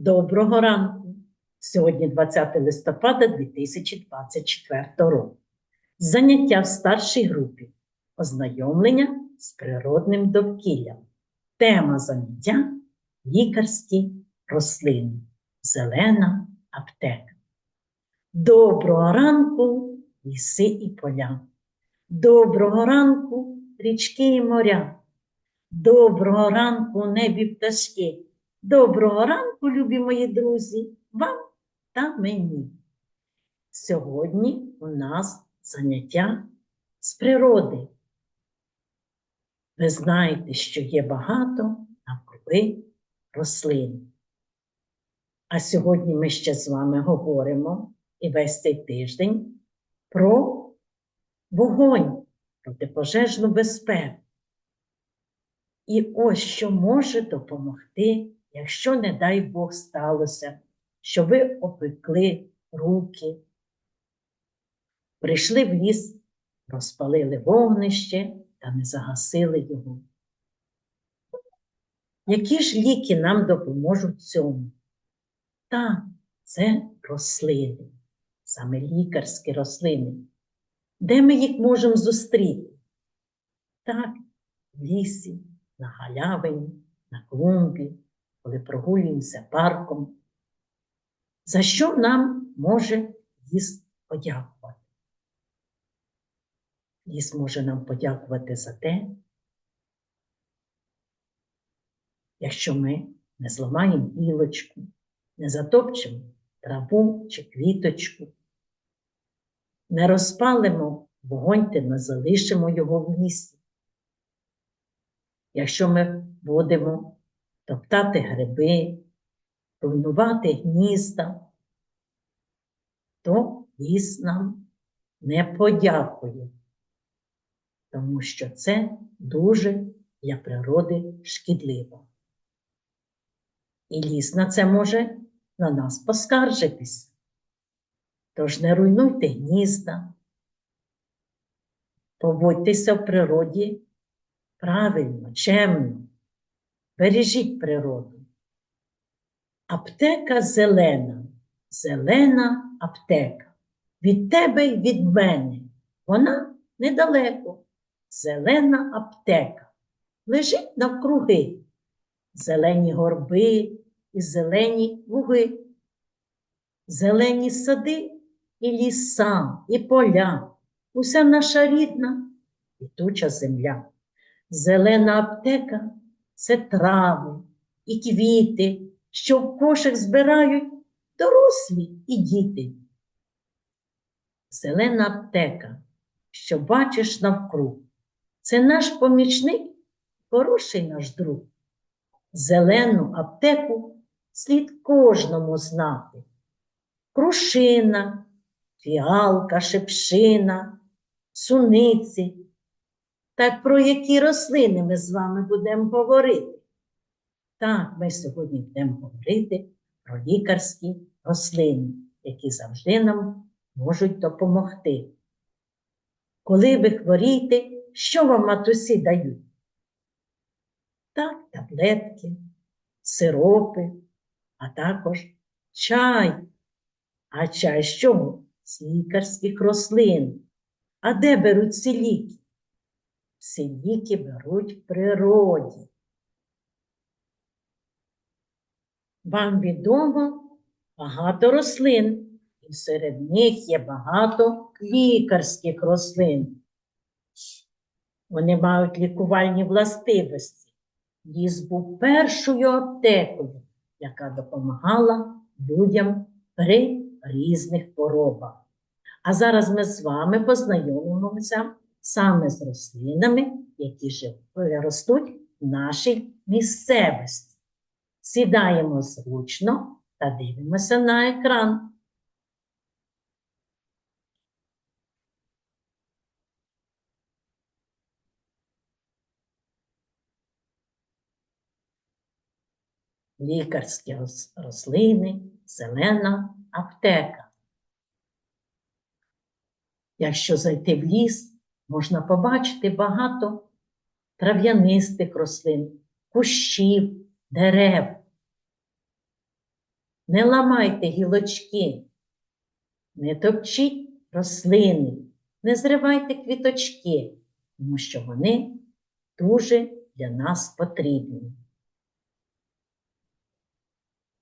Доброго ранку! Сьогодні 20 листопада 2024 року. Заняття в старшій групі. Ознайомлення з природним довкіллям. Тема заняття лікарські рослини. Зелена аптека. Доброго ранку, ліси і поля. Доброго ранку, річки і моря. Доброго ранку, небі пташки. Доброго ранку, любі мої друзі, вам та мені. Сьогодні у нас заняття з природи. Ви знаєте, що є багато навкруги рослин. А сьогодні ми ще з вами говоримо і весь цей тиждень про вогонь, протипожежну безпеку. І ось що може допомогти, якщо, не дай Бог, сталося, що ви опекли руки, прийшли в ліс, розпалили вогнище та не загасили його. Які ж ліки нам допоможуть цьому? Так, це рослини, саме лікарські рослини. Де ми їх можемо зустріти? Так, в лісі, на галявині, на клумбі, коли прогулюємося парком. За що нам може ліс подякувати? Ліс може нам подякувати за те, якщо ми не зламаємо гілочку, не затопчемо траву чи квіточку, не розпалимо вогонь та не залишимо його в лісі. Якщо ми будемо топтати гриби, руйнувати гнізда, то ліс нам не подякує, тому що це дуже для природи шкідливо. І ліс на це може на нас поскаржитись. Тож не руйнуйте гнізда, поводьтеся в природі правильно, чемно, бережіть природу. Аптека зелена, зелена аптека. Від тебе й від мене. Вона недалеко. Зелена аптека. Лежить навкруги. Зелені горби і зелені луги. Зелені сади і ліса, і поля. Уся наша рідна квітуча земля. Зелена аптека це трави і квіти, що в кошик збирають дорослі і діти. Зелена аптека, що бачиш навкруг, це наш помічник, хороший наш друг. Зелену аптеку слід кожному знати. Крушина, фіалка, шипшина, суниці. Так про які рослини ми з вами будемо говорити? Так, ми сьогодні будемо говорити про лікарські рослини, які завжди нам можуть допомогти. Коли ви хворієте, що вам матусі дають? Так, таблетки, сиропи, а також чай. А чай з чого? З лікарських рослин. А де беруть ці ліки? Всі ліки беруть в природі. Вам відомо багато рослин, і серед них є багато лікарських рослин. Вони мають лікувальні властивості. Ліс був першою аптекою, яка допомагала людям при різних хворобах. А зараз ми з вами познайомимося саме з рослинами, які ростуть в нашій місцевості. Сідаємо зручно та дивимося на екран. Лікарські рослини, зелена аптека. Якщо зайти в ліс, можна побачити багато трав'янистих рослин, кущів, дерев. не ламайте гілочки, не топчіть рослини, не зривайте квіточки, тому що вони дуже для нас потрібні.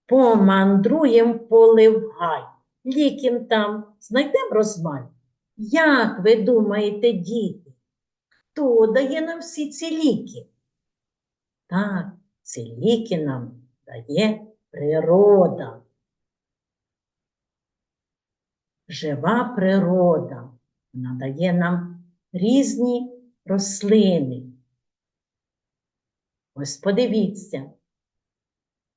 Помандруєм поле в гай, лікім там знайдем розмаль. Як ви думаєте, діти, хто дає нам всі ці ліки? Так, ці ліки нам дає природа. Жива природа. Вона дає нам різні рослини. Ось подивіться,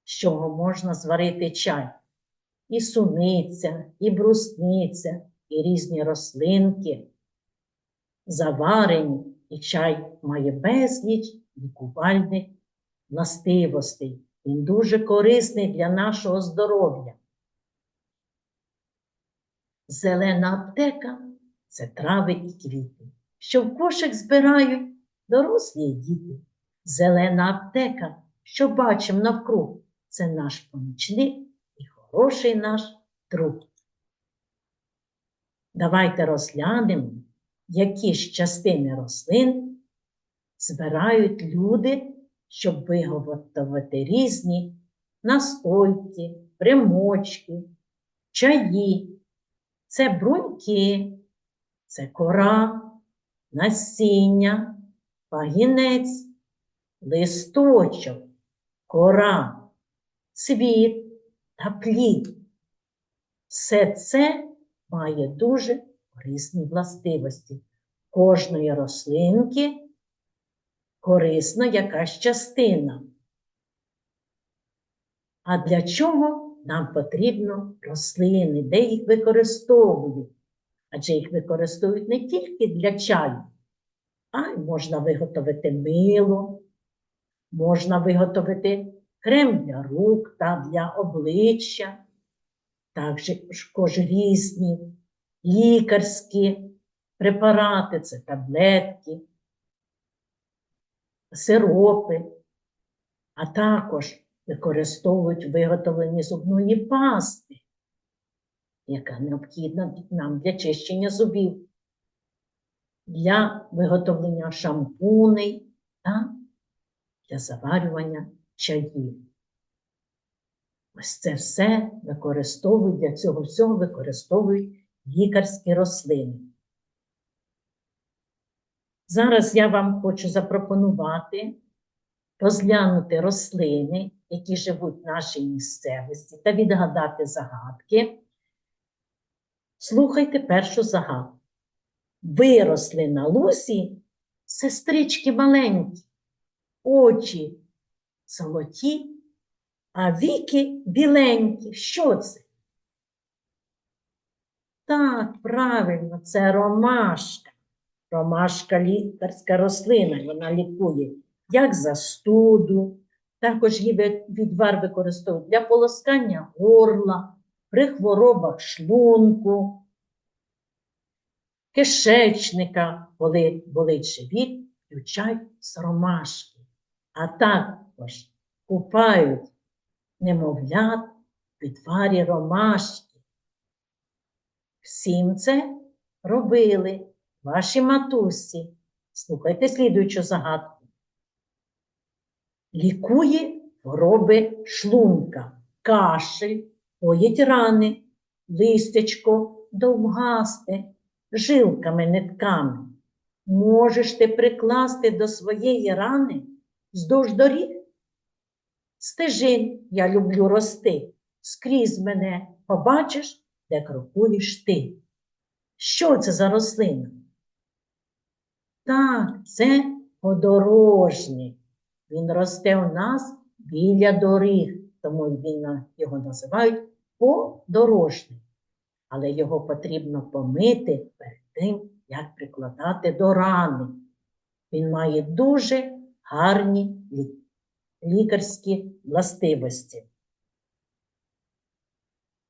з чого можна зварити чай. І суниця, і брусниця, і різні рослинки. Заварені, і чай має безліч лікувальних властивостей. Він дуже корисний для нашого здоров'я. Зелена аптека це трави і квіти, що в кошик збирають дорослі діти. Зелена аптека, що бачимо навкруг, це наш помічник і хороший наш друг. Давайте розглянемо, які ж частини рослин збирають люди, щоб виготовити різні настойки, примочки, чаї. Це бруньки, це кора, насіння, пагінець, листочок, кора, цвіт та плід. Все це має дуже корисні властивості. Кожної рослинки корисна якась частина. А для чого нам потрібно рослини, де їх використовують? Адже їх використовують не тільки для чаю, а й можна виготовити мило, можна виготовити крем для рук та для обличчя, також різні лікарські препарати, це таблетки, сиропи, а також використовують виготовлені зубної пасти, яка необхідна нам для чищення зубів, для виготовлення шампуней та для заварювання чаїв. Ось це все використовують, для цього всього використовують лікарські рослини. Зараз я вам хочу запропонувати розглянути рослини, які живуть в нашій місцевості, та відгадати загадки. Слухайте першу загадку. Виросли на лусі сестрички маленькі, очі золоті, а віки біленькі. Що це? Так, правильно, це ромашка. Ромашка лікарська рослина, вона лікує як застуду, також її відвар використовують для полоскання горла, при хворобах шлунку, кишечника, коли болить живіт, включають з ромашки, а також купають немовлят в відварі ромашки. Всім це робили ваші матусі. Слухайте слідуючу загадку. Лікує хвороби шлунка, кашель, поїть рани, листечко довгасте, жилками нитками. Можеш ти прикласти до своєї рани вздовж доріг? Стежин я люблю рости, скрізь мене побачиш, де крокуєш ти. Що це за рослина? Так, це подорожник. Він росте у нас біля доріг, тому він, його називають подорожник. Але його потрібно помити перед тим, як прикладати до рани. Він має дуже гарні лікарські властивості.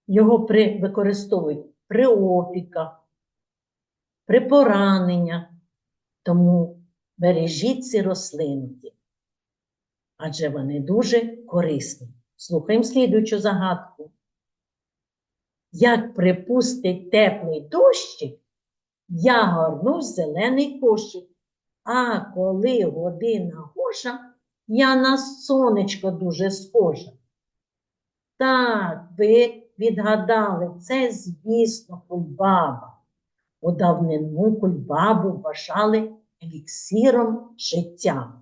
Його при, використовують при опіках, при пораненнях, тому бережіть ці рослинки, адже вони дуже корисні. Слухаємо слідуючу загадку. Як припустить теплий дощик, я горнусь в зелений кошик. А коли година гоша, я на сонечко дуже схожа. Так, ви відгадали, це, звісно, кульбаба. У давнину кульбабу вважали еліксиром життя.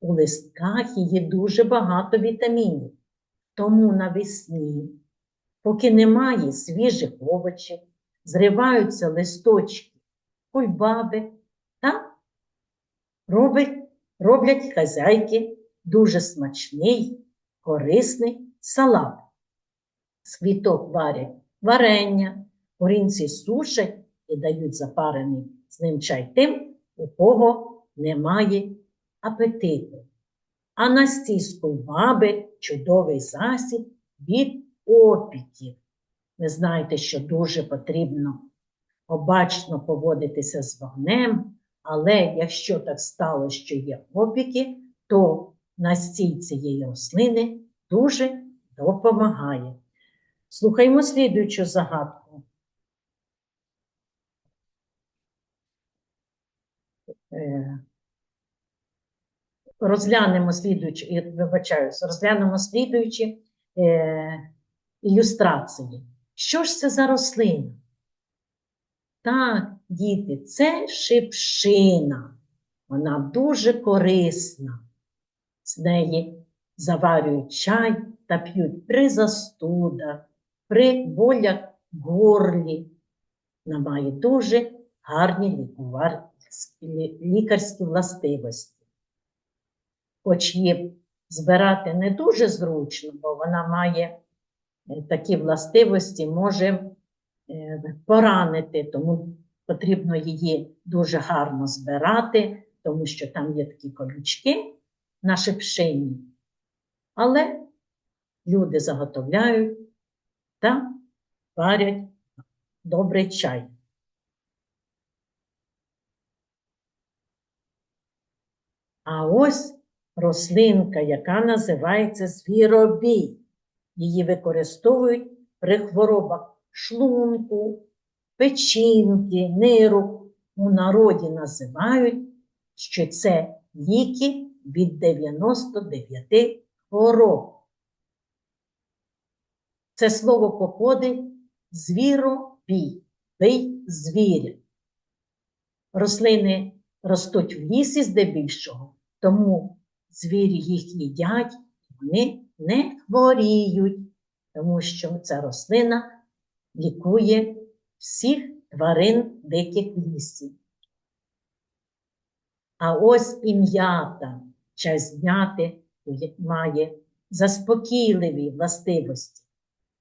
У листках її дуже багато вітамінів. Тому навесні, поки немає свіжих овочів, зриваються листочки кульбаби та робить, роблять хазяйки дуже смачний, корисний салат. З квіток варять варення, корінці сушать і дають запарений з ним чай тим, у кого немає апетиту. А настій з кульбаби чудовий засіб від опіків. Ви знаєте, що дуже потрібно обачно поводитися з вогнем, але якщо так стало, що є опіки, то настій цієї рослини дуже допомагає. Слухаймо слідуючу загадку. Е, Розглянемо слідуючі, я вибачаюсь, розглянемо слідуючі е, ілюстрації. Що ж це за рослина? Так, діти, це шипшина. Вона дуже корисна. З неї заварюють чай та п'ють при застудах, при болях в горлі. Вона має дуже гарні лікарські властивості. Хоч її збирати не дуже зручно, бо вона має е, такі властивості, може е, поранити, тому потрібно її дуже гарно збирати, тому що там є такі колючки на шипшині. Але люди заготовляють та варять добрий чай. А ось рослинка, яка називається звіробій. Її використовують при хворобах шлунку, печінки, нирок. У народі називають, що це ліки від 99 хвороб. Це слово походить звіробій, бий звіря. Рослини ростуть в лісі здебільшого, тому звірі їх їдять, вони не хворіють, тому що ця рослина лікує всіх тварин диких лісів. А ось і м'ята, час зняти має заспокійливі властивості.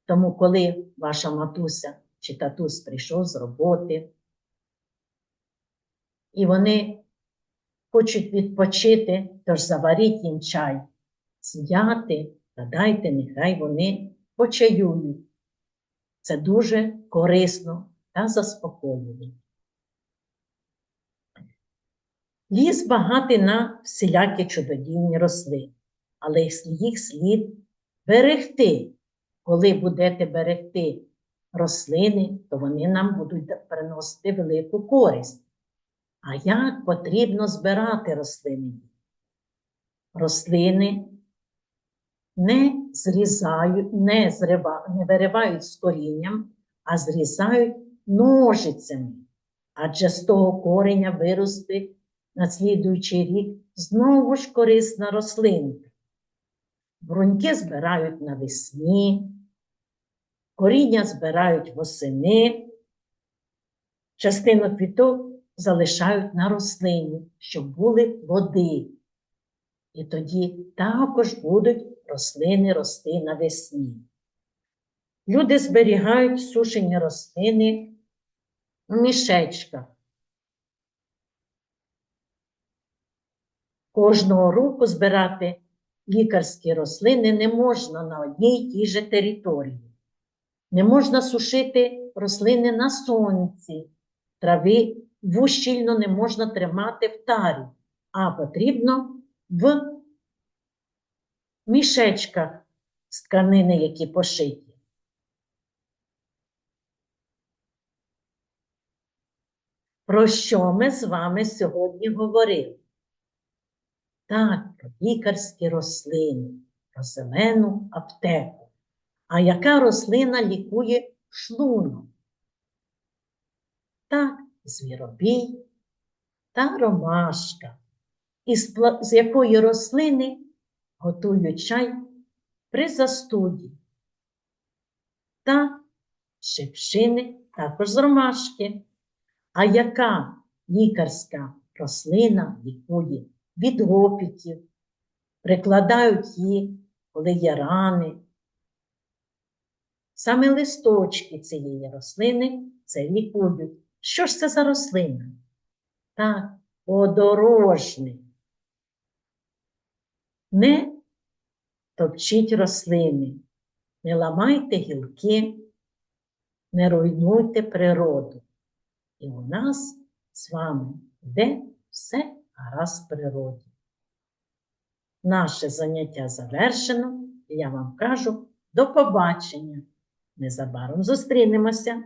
Тому, коли ваша матуся чи татусь прийшов з роботи, і вони хочуть відпочити, тож заваріть їм чай, зняти та дайте, нехай вони почаюють. Це дуже корисно та заспокоює. Ліс багатий на всілякі чудодійні рослини, але їх слід берегти. Коли будете берегти рослини, то вони нам будуть приносити велику користь. А як потрібно збирати рослини? Рослини не зрізають, не, зрива, не виривають з корінням, а зрізають ножицями. Адже з того кореня виросте на слідуючий рік знову ж корисна рослинка. Бруньки збирають навесні, коріння збирають восени, частину квіток залишають на рослині, щоб були плоди. І тоді також будуть рослини рости навесні. Люди зберігають сушені рослини в мішечках. Кожного року збирати лікарські рослини не можна на одній і тій же території. Не можна сушити рослини на сонці, трави вущільно не можна тримати в тарі, а потрібно в мішечках з тканини, які пошиті. Про що ми з вами сьогодні говорили? Так, про лікарські рослини, про зелену аптеку. А яка рослина лікує шлунок? Так, звіробій та ромашка, з якої рослини готують чай при застуді. Та шипшини також з ромашки. А яка лікарська рослина лікує від опіків, прикладають її, коли є рани. Саме листочки цієї рослини це лікують. Що ж це за рослина? Так, подорожник. Не топчіть рослини, не ламайте гілки, не руйнуйте природу. І у нас з вами йде все гаразд в природі. Наше заняття завершено, і я вам кажу до побачення. Незабаром зустрінемося.